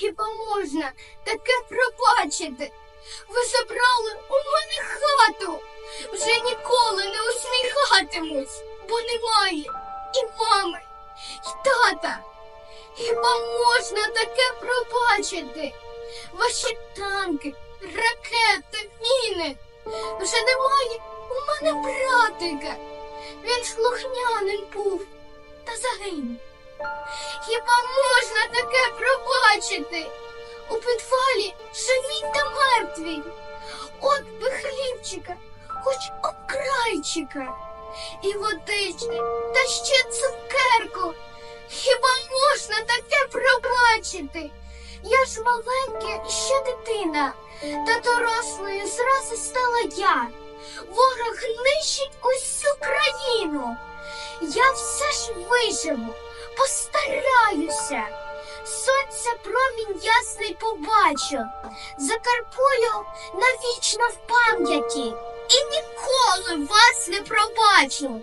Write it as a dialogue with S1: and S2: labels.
S1: Хіба можна таке пробачити? Ви забрали у мене хату. Вже ніколи не усміхатимусь, бо немає і мами, і тата. Хіба можна таке пробачити? Ваші танки, ракети, міни. Вже немає у мене братика. Він слухняним був та загинув. Хіба можна таке пробачити? У підвалі живі та мертві. От би хлібчика, хоч окрайчика, і водички, та ще цукерку. Хіба можна таке пробачити? Я ж маленька ще дитина, та дорослою зразу стала я. Ворог нищить усю країну. Я все ж виживу, постараюся. Сонця промінь ясний побачу, закарпую навічно в пам'яті і ніколи вас не пробачу.